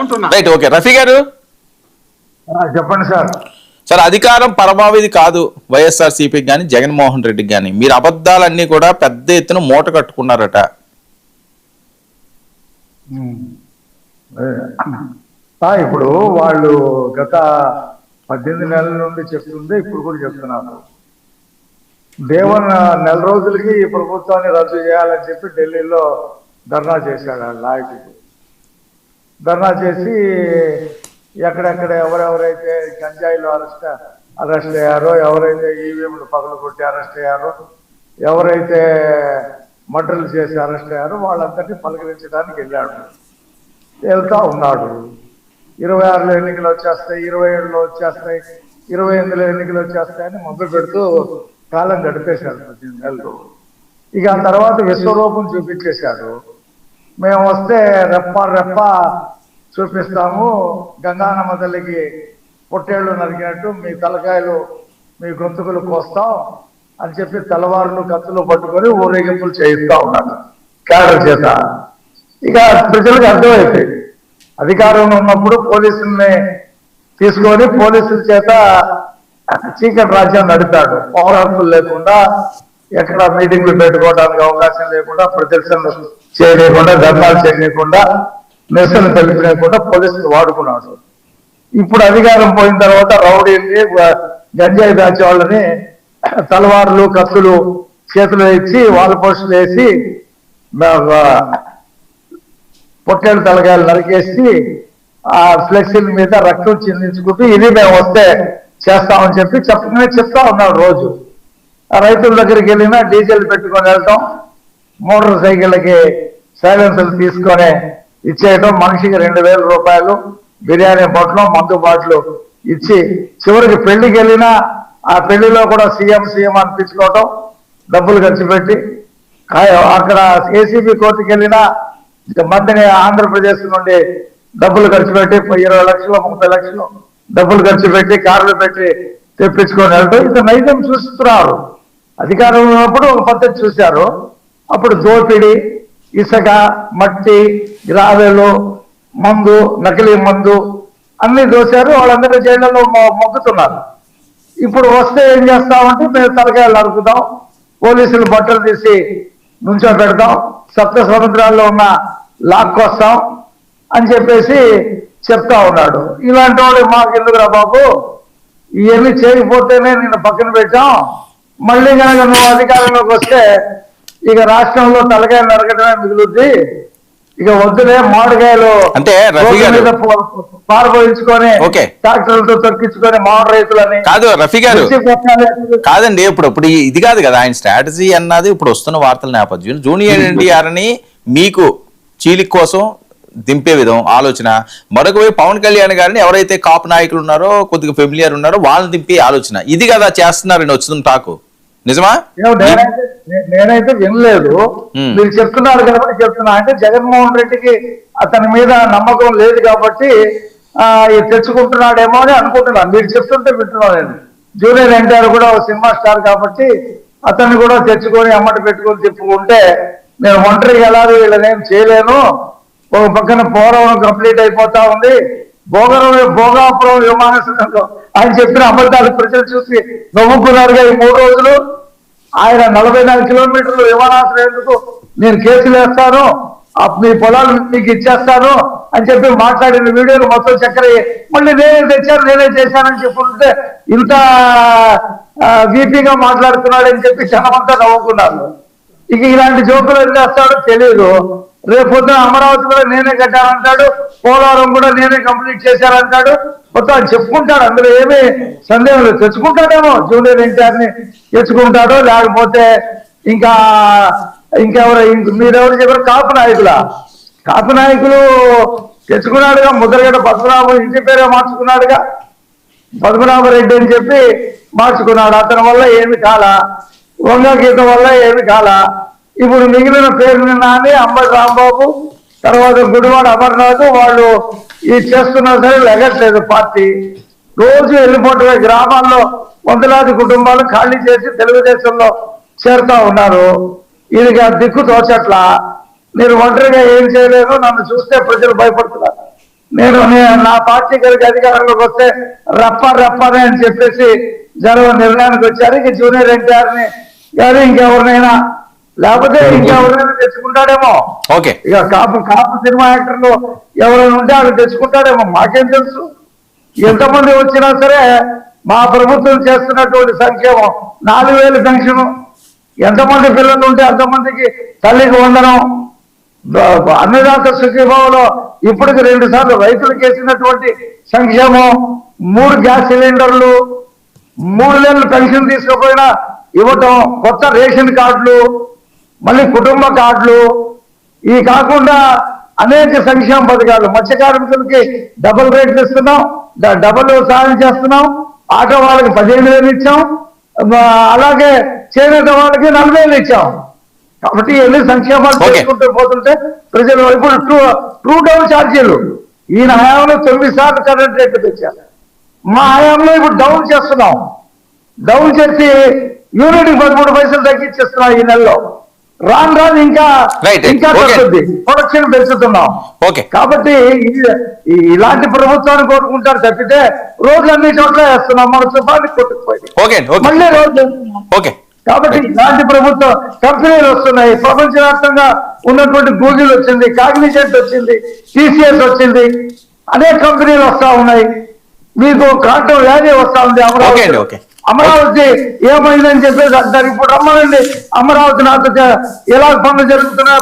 అంటున్నా right okay Rafi గారు? చెప్పండి సార్. సార్ అధికారం పరమావధి కాదు వైఎస్ఆర్ సిపికి కానీ జగన్మోహన్ రెడ్డికి కానీ మీరు అబద్ధాలన్నీ కూడా పెద్ద ఎత్తున మూట కట్టుకున్నారట. ఇప్పుడు వాళ్ళు గత పద్దెనిమిది నెలల నుండి చెప్తుంటే ఇప్పుడు కూడా చెప్తున్నారు. దేవన్ నెల రోజులకి ఈ ప్రభుత్వాన్ని రద్దు చేయాలని చెప్పి ఢిల్లీలో ధర్నా చేశాడు ఆ నాయకుడు. ధర్నా చేసి ఎక్కడెక్కడ ఎవరెవరైతే గంజాయిలో అరెస్ట్ అరెస్ట్ అయ్యారో ఎవరైతే ఈవీఎంలు పగలు కొట్టి అరెస్ట్ అయ్యారో ఎవరైతే మర్డర్లు చేసి అరెస్ట్ అయ్యారో వాళ్ళందరినీ పలకరించడానికి వెళ్ళాడు. వెళ్తా ఉన్నాడు. ఇరవై ఆరులో ఎన్నికలు వచ్చేస్తాయి ఇరవై ఏడులో వచ్చేస్తాయి ఇరవై ఎనిమిదిలో ఎన్నికలు వచ్చేస్తాయని మొదలు పెడుతూ కాలం గడిపేశాడు పద్దెనిమిది నెలలు. ఇక ఆ తర్వాత విశ్వరూపం చూపించేశాడు. మేము వస్తే రెప్ప రెప్ప చూపిస్తాము. గంగానమ్మ తల్లికి పొట్టేళ్ళు నరికినట్టు మీ తలకాయలు మీ గొంతుకులు కోస్తాం అని చెప్పి తెల్లవారులు కత్తులు పట్టుకొని ఊరేగింపులు చేయిస్తా ఉన్నాడు క్యాడర్ చేత. ఇక ప్రజలకు అర్థమైపోయింది అధికారంలో ఉన్నప్పుడు పోలీసుల్ని తీసుకొని పోలీసుల చేత చీకటి రాజ్యం నడిపాడు. పౌరాకులు లేకుండా ఎక్కడ మీటింగ్లు పెట్టుకోవడానికి అవకాశం లేకుండా ప్రదర్శనలు చేయలేకుండా ధర్నాలు చేయలేకుండా నిరసన తెలిపలేకుండా పోలీసులు వాడుకున్నాడు. ఇప్పుడు అధికారం పోయిన తర్వాత రౌడీల్ని గ- గంజాయి దాచే వాళ్ళని తలవారులు కత్తులు చేతులు ఇచ్చి వాళ్ళ పోస్టులు వేసి పొట్టేడు తలకాయలు నరికేసి ఆ ఫ్లెక్సీల మీద రక్తం చెందించుకుంటూ ఇది మేము వస్తే చేస్తామని చెప్పి చెప్పగానే చెప్తా ఉన్నాడు రోజు. ఆ రైతుల దగ్గరికి వెళ్ళినా డీజిల్ పెట్టుకొని వెళ్తాం మోటార్ సైకిళ్ళకి సైలెన్సులు తీసుకొని ఇచ్చేయటం మనిషికి రెండు వేల రూపాయలు బిర్యానీ బొట్టలు మందు బాట్లు ఇచ్చి చివరికి పెళ్ళికి వెళ్ళినా ఆ పెళ్ళిలో కూడా సీఎం సీఎం అనిపించుకోవటం డబ్బులు ఖర్చు పెట్టి అక్కడ ఏసీబీ కోర్టుకి వెళ్ళినా మందిని ఆంధ్రప్రదేశ్ నుండి డబ్బులు ఖర్చు పెట్టి ఇరవై లక్షలు ముప్పై లక్షలు డబ్బులు ఖర్చు పెట్టి కార్లు పెట్టి తెప్పించుకొని వెళ్ళడం ఇంత నైజం చూస్తున్నారు. అధికారంలో ఉన్నప్పుడు ఒక పద్ధతి చూశారు. అప్పుడు దోపిడి ఇసుక మట్టి గ్రావెలు మందు నకిలీ మందు అన్ని దోశారు. వాళ్ళందరూ జైళ్ళలో మొక్కుతున్నారు. ఇప్పుడు వస్తే ఏం చేస్తామంటే మేము తలకాయలు నరుకుతాం పోలీసులు బట్టలు తీసి నుంచో పెడతాం సప్త సముద్రాల్లో ఉన్న లాక్కొస్తాం అని చెప్పేసి చెప్తా ఉన్నాడు. ఇలాంటి వాడు మాకు ఎందుకురా బాబు? ఇవన్నీ చేయకపోతేనే నిన్ను పక్కన పెట్టాం. మళ్ళీ కనుక నువ్వు అధికారంలోకి వస్తే ఇక రాష్ట్రంలో తలకాయలు నరకడమే మిగులుద్ది. ఇక వద్దులే మామిడికాయలు అంటే రఫీ రోడ్ల గారు- మీద పో- పారబోయించుకొని ఓకే. ట్రాక్టర్లతో తొక్కించుకొని మామిడి రైతులని కాదు రఫీ గారు. కాదండి ఇప్పుడు ఇప్పుడు ఇది కాదు కదా ఆయన స్ట్రాటజీ అన్నది ఇప్పుడు వస్తున్న వార్తల నేపథ్యం జూనియర్ ఎన్టీఆర్ అని మీకు చీలిక కోసం దింపే విధం ఆలోచన. మరొక వైపు పవన్ కళ్యాణ్ గారిని ఎవరైతే కాపు నాయకులు ఉన్నారో కొద్దిగా ఫెమిలియర్ ఉన్నారో వాళ్ళని దింపే ఆలోచన. ఇది కదా చేస్తున్నారని వచ్చింది టాకు. నిజమా? నేనైతే వినలేదు. మీరు చెప్తున్నారు కాబట్టి చెప్తున్నా. అంటే జగన్మోహన్ రెడ్డికి అతని మీద నమ్మకం లేదు కాబట్టి తెచ్చుకుంటున్నాడేమో అని అనుకుంటున్నాను. మీరు చెప్తుంటే వింటున్నాను నేను. జూనియర్ ఎన్టీఆర్ కూడా ఒక సినిమా స్టార్ కాబట్టి అతన్ని కూడా తెచ్చుకొని అమ్మటి పెట్టుకొని తిప్పుకుంటే నేను ఒంటరిగా ఎలాగో వీళ్ళనేం చేయలేను. ఒక పక్కన పోలవరం కంప్లీట్ అయిపోతా ఉంది. భోగరం భోగాపురం విమానాశ్రయంలో ఆయన చెప్పిన అబద్ధాలు ప్రజలు చూసి నవ్వుకున్నారుగా ఈ మూడు రోజులు. ఆయన నలభై నాలుగు కిలోమీటర్లు విమానాశ్రయందుకు నేను కేసులు వేస్తాను ఆ మీ పొలాలు మీకు ఇచ్చేస్తాను అని చెప్పి మాట్లాడిన వీడియోలు మొత్తం చక్కెర మళ్ళీ నేనే తెచ్చాను నేనే చేశానని చెప్పుకుంటే ఇంత వీపీగా మాట్లాడుతున్నాడని చెప్పి క్షణమంతా నవ్వుకున్నారు. ఇక ఇలాంటి జోకులు ఏం చేస్తాడో తెలియదు రేపు పొద్దున అమరావతి కూడా నేనే కట్టానంటాడు పోలవరం కూడా నేనే కంప్లీట్ చేశానంటాడు మొత్తం చెప్పుకుంటాడు అందులో ఏమీ సందేహం లేదు. తెచ్చుకుంటాడేమో జూనియర్ ఎన్టీఆర్ని తెచ్చుకుంటాడో లేకపోతే ఇంకా ఇంకెవరు ఇంక మీరెవరు చెప్పారు? కాపు నాయకులా? కాపు నాయకులు తెచ్చుకున్నాడుగా ముద్రగడ పద్మనాభం ఇంటి పేరే మార్చుకున్నాడుగా. పద్మనాభరెడ్డి అని చెప్పి మార్చుకున్నాడు. అతని వల్ల ఏమి కాలా? వంగ గీత వల్ల ఏమి కాల? ఇప్పుడు మిగిలిన పేరు నాని అంబటి రాంబాబు తర్వాత గుడివాడ అమర్నాథ్ వాళ్ళు ఇది చేస్తున్నా సరే లెగట్లేదు పార్టీ. రోజు వెళ్ళిపోతున్న గ్రామాల్లో వందలాది కుటుంబాలు ఖాళీ చేసి తెలుగుదేశంలో చేరుతా ఉన్నారు. ఇది దిక్కు తోచట్లా? నేను ఒంటరిగా ఏం చేయలేదు నన్ను చూస్తే ప్రజలు భయపడుతున్నారు. నేను నా పార్టీ గారికి అధికారంలోకి వస్తే రప్ప రప్పనే అని చెప్పేసి జరగ నిర్ణయానికి వచ్చారు. ఇక జూనియర్ ఎన్టీఆర్ని కానీ ఇంకెవరినైనా? లేకపోతే ఇంకెవరైనా తెచ్చుకుంటాడేమో? ఓకే. ఇక కాపు కాపు సినిమా యాక్టర్లు ఎవరైనా ఉంటే వాళ్ళు తెచ్చుకుంటాడేమో. మాకేం తెలుసు? ఎంతమంది వచ్చినా సరే మా ప్రభుత్వం చేస్తున్నటువంటి సంక్షేమం నాలుగు వేలు పెన్షన్. ఎంతమంది పిల్లలు ఉంటే అంతమందికి తల్లికి వందనం. అన్నదాత సుఖీభావంలో ఇప్పటికి రెండు సార్లు రైతులకు వేసినటువంటి సంక్షేమం. మూడు గ్యాస్ సిలిండర్లు మూడు నెలలు పెన్షన్ తీసుకుపోయినా ఇవ్వటం కొత్త రేషన్ కార్డులు మళ్ళీ కుటుంబ కార్డులు ఇవి కాకుండా అనేక సంక్షేమ పథకాలు. మత్స్య కార్మికులకి డబుల్ రేట్లు ఇస్తున్నాం డబుల్ సాయం చేస్తున్నాం ఆటో వాళ్ళకి పదిహేను వేలు ఇచ్చాం అలాగే చేనేత వాళ్ళకి నలభై వేలు ఇచ్చాం. కాబట్టి ఎన్ని సంక్షేమాలు. చేసుకుంటూ పోతుంటే ప్రజలు ఇప్పుడు ట్రూ ట్రూ డౌన్ ఛార్జీలు. ఈయన హయాంలో తొమ్మిది సార్లు కరెంట్ రేట్లు తెచ్చారు. మా హయాంలో ఇప్పుడు డౌన్ చేస్తున్నాం. డౌన్ చేసి యూనిట్ పదమూడు పైసలు తగ్గించేస్తున్నాం ఈ నెలలో. రాను రాను ఇంకా. ఇంకా. తగ్గుద్ది. ప్రొడక్షన్ పెంచుతున్నాం. ఓకే కాబట్టి ఇలాంటి ప్రభుత్వాన్ని కోరుకుంటారు తప్పితే రోడ్లు అన్ని చోట్ల వేస్తున్నాం. మన తుఫాన్ని కొట్టుకుపోయి మళ్ళీ రోడ్లు కాబట్టి ఇలాంటి ప్రభుత్వం కంపెనీలు వస్తున్నాయి. ప్రపంచవ్యాప్తంగా ఉన్నటువంటి గూగుల్ వచ్చింది కాగ్నిజెంట్ వచ్చింది టీసీఎస్ వచ్చింది. అనేక కంపెనీలు వస్తా ఉన్నాయి. మీకు కాంటం వ్యాధి వస్తా ఉంది. ఓకే అమరావతి. అమరావతి ఏమైందని చెప్పేసి అంటారు ఇప్పుడు రమ్మనండి. అమరావతి నాతో ఎలా పనులు జరుగుతున్నాయో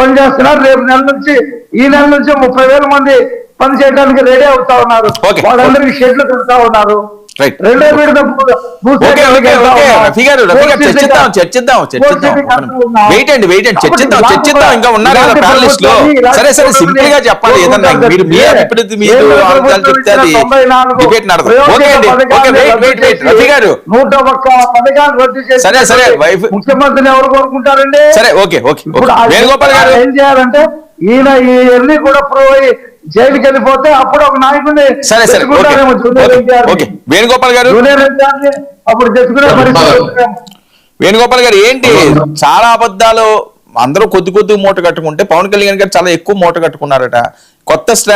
పని చేస్తున్నారు. రేపు నెల నుంచి ఈ నెల నుంచి ముప్పై వేల మంది పని చేయడానికి రెడీ అవుతా ఉన్నారు. వాళ్ళందరికీ షెడ్లు కడతా ఉన్నారు. రైట్. రెండో విడత చర్చిద్దాం చర్చిద్దాం చర్చిద్దాం. వెయిట్ అండి వెయిట్ అండి చర్చిద్దాం చర్చిద్దాం. ఇంకా ఉన్నారు కదా ప్యానలిస్ట్లో. సరే సరే సింపుల్గా చెప్పాలి ఏదన్నా మీరు మీ అభిప్రాయం మీరు ఆలోచనలు చెప్తే అది డిబేట్ నడదు ఓకే అండి okay wait wait wait Rafi గారు నూట ఒక్క పథకాలు రద్దు చేసి సరే, సరే, వైఫ్- ముఖ్యమంత్రిని ఎవరు కోరుకుంటారండి? సరే ఓకే ఓకే వేణుగోపాల్ గారు. ఏం చేయాలంటే ఈయన ఇవన్నీ కూడా ప్రూవ్ అయ్యి జైలుకి వెళ్ళిపోతే అప్పుడు ఒక నాయకుడిని సరే సరే ఓకే. వేణుగోపాల్ గారు? అప్పుడు తెచ్చుకునే. వేణుగోపాల్ గారు ఏంటి? చాలా అబద్ధాలు అందరూ కొద్ది కొద్ది మూట కట్టుకుంటే పవన్ కళ్యాణ్ గారు చాలా ఎక్కువ మూట కట్టుకున్నారట. కొత్త